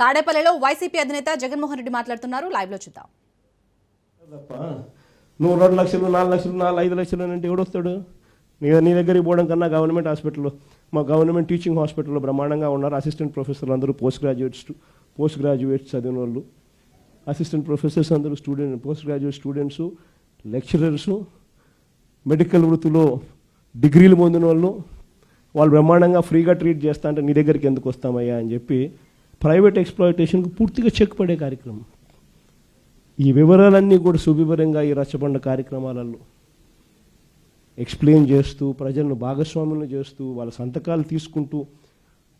తాడేపల్లిలో వైసీపీ అధినేత జగన్మోహన్ రెడ్డి మాట్లాడుతున్నారు. లైవ్లో చూద్దాం. నువ్వు రెండు లక్షలు నాలుగు లక్షలు నాలుగు ఐదు లక్షలు అంటే ఎవడొస్తాడు నీ నీ దగ్గరికి పోవడం కన్నా గవర్నమెంట్ హాస్పిటల్లో మా గవర్నమెంట్ టీచింగ్ హాస్పిటల్లో బ్రహ్మాండంగా ఉన్నారు. అసిస్టెంట్ ప్రొఫెసర్లు అందరూ పోస్ట్ గ్రాడ్యుయేట్స్ పోస్ట్ గ్రాడ్యుయేట్స్ చదివిన వాళ్ళు. అసిస్టెంట్ ప్రొఫెసర్స్ అందరూ student post graduate students lecturers medical వృత్తిలో డిగ్రీలు పొందిన వాళ్ళు. వాళ్ళు బ్రహ్మాండంగా ఫ్రీగా ట్రీట్ చేస్తా అంటే నీ దగ్గరికి ఎందుకు వస్తామయ్యా అని చెప్పి ప్రైవేట్ ఎక్స్ప్లాయిటేషన్కు పూర్తిగా చెక్ పడే కార్యక్రమం. ఈ వివరాలన్నీ కూడా సువివరంగా ఈ రచ్చబండ కార్యక్రమాలలో ఎక్స్ప్లెయిన్ చేస్తూ ప్రజలను భాగస్వాములను చేస్తూ వాళ్ళ సంతకాలు తీసుకుంటూ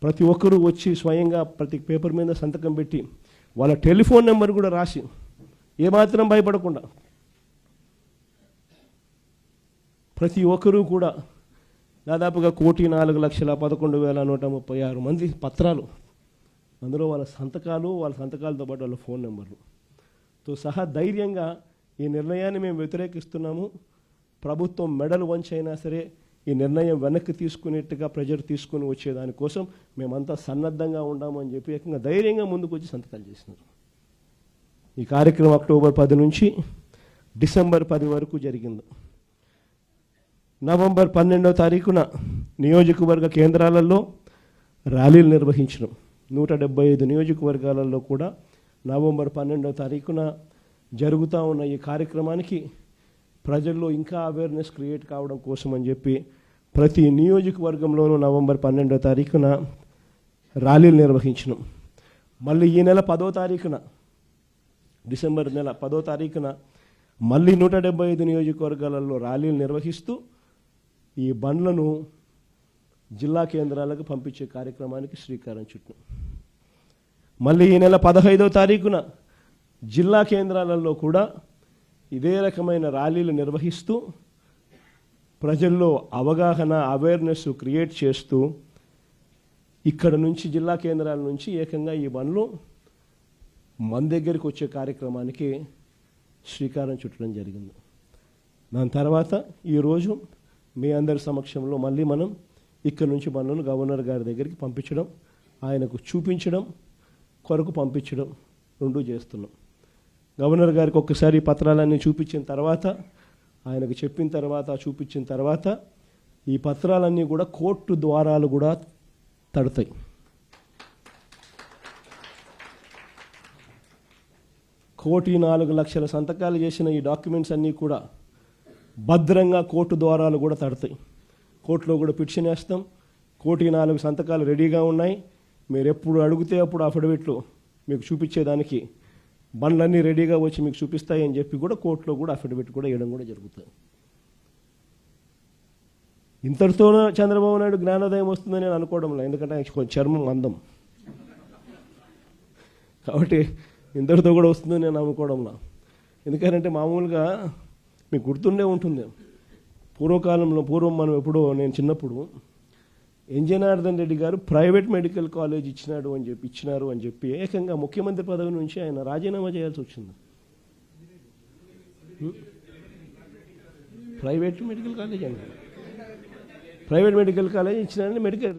ప్రతి ఒక్కరూ వచ్చి స్వయంగా ప్రతి పేపర్ మీద సంతకం పెట్టి వాళ్ళ టెలిఫోన్ నెంబర్ కూడా రాసి ఏమాత్రం భయపడకుండా ప్రతి ఒక్కరూ కూడా దాదాపుగా కోటి నాలుగు లక్షల పదకొండు వేల నూట ముప్పై ఆరు మంది పత్రాలు అందులో వాళ్ళ సంతకాలు వాళ్ళ సంతకాలతో పాటు వాళ్ళ ఫోన్ నెంబర్లు. తో సహా ధైర్యంగా ఈ నిర్ణయాన్ని మేము వ్యతిరేకిస్తున్నాము. ప్రభుత్వం మెడలు వంచైనా సరే ఈ నిర్ణయం వెనక్కి తీసుకునేట్టుగా ప్రెజర్ తీసుకుని వచ్చేదానికోసం మేమంతా సన్నద్ధంగా ఉండాము అని చెప్పి ఏకంగా ధైర్యంగా ముందుకు వచ్చి సంతకాలు చేసినారు. ఈ కార్యక్రమం అక్టోబర్ పది నుంచి డిసెంబర్ పది వరకు జరిగింది. నవంబర్ పన్నెండవ తారీఖున నియోజకవర్గ కేంద్రాలలో ర్యాలీలు నిర్వహించడం నూట డెబ్బై ఐదు నియోజకవర్గాలలో కూడా నవంబర్ పన్నెండవ తారీఖున జరుగుతూ ఉన్న ఈ కార్యక్రమానికి ప్రజల్లో ఇంకా అవేర్నెస్ క్రియేట్ కావడం కోసం అని చెప్పి ప్రతి నియోజకవర్గంలోనూ నవంబర్ పన్నెండవ తారీఖున ర్యాలీలు నిర్వహించినాం. మళ్ళీ ఈ నెల పదో తారీఖున డిసెంబర్ నెల పదో తారీఖున మళ్ళీ నూట డెబ్బై ఐదు నియోజకవర్గాలలో ర్యాలీలు నిర్వహిస్తూ ఈ బండ్లను జిల్లా కేంద్రాలకు పంపించే కార్యక్రమానికి శ్రీకారం చుట్టాం. మళ్ళీ ఈ నెల పదహైదవ తారీఖున జిల్లా కేంద్రాలలో కూడా ఇదే రకమైన ర్యాలీలు నిర్వహిస్తూ ప్రజల్లో అవగాహన అవేర్నెస్ క్రియేట్ చేస్తూ ఇక్కడ నుంచి జిల్లా కేంద్రాల నుంచి ఏకంగా ఈ బండ్లు మన దగ్గరికి వచ్చే కార్యక్రమానికి శ్రీకారం చుట్టడం జరిగింది. దాని తర్వాత ఈరోజు మీ అందరి సమక్షంలో మళ్ళీ మనం ఇక్కడ నుంచి మనను గవర్నర్ గారి దగ్గరికి పంపించడం ఆయనకు చూపించడం కొరకు పంపించడం రెండు చేస్తున్నాం. గవర్నర్ గారికి ఒక్కసారి పత్రాలన్నీ చూపించిన తర్వాత ఆయనకు చెప్పిన తర్వాత చూపించిన తర్వాత ఈ పత్రాలన్నీ కూడా కోర్టు ద్వారాలు కూడా తడతాయి. కోటి నాలుగు లక్షల సంతకాలు చేసిన ఈ డాక్యుమెంట్స్ అన్నీ కూడా భద్రంగా కోర్టు ద్వారాలు కూడా తడతాయి. కోర్టులో కూడా పిటిషన్ వేస్తాం. కోటి నాలుగు సంతకాలు రెడీగా ఉన్నాయి. మీరు ఎప్పుడు అడిగితే అప్పుడు అఫిడవిట్లు మీకు చూపించేదానికి బండ్లన్నీ రెడీగా వచ్చి మీకు చూపిస్తాయి అని చెప్పి కూడా కోర్టులో కూడా అఫిడవిట్ కూడా వేయడం కూడా జరుగుతుంది. ఇంతటితోనే చంద్రబాబు నాయుడు జ్ఞానోదయం వస్తుందని నేను అనుకోవడం లేదు. ఎందుకంటే కొంచెం చర్మం అందం కాబట్టి ఇంతటితో కూడా వస్తుందని నేను అనుకోవడంలా ఎందుకంటే మామూలుగా మీకు గుర్తుండే ఉంటుంది. పూర్వకాలంలో పూర్వం మనం ఎప్పుడో నేను చిన్నప్పుడు ఎన్ జనార్దన్ రెడ్డి గారు ప్రైవేట్ మెడికల్ కాలేజ్ ఇచ్చినాడు అని చెప్పి ఇచ్చినారు అని చెప్పి ఏకంగా ముఖ్యమంత్రి పదవి నుంచి ఆయన రాజీనామా చేయాల్సి వచ్చింది. ప్రైవేట్ మెడికల్ కాలేజ్ అండి. ప్రైవేట్ మెడికల్ కాలేజ్ ఇచ్చినారని మెడికల్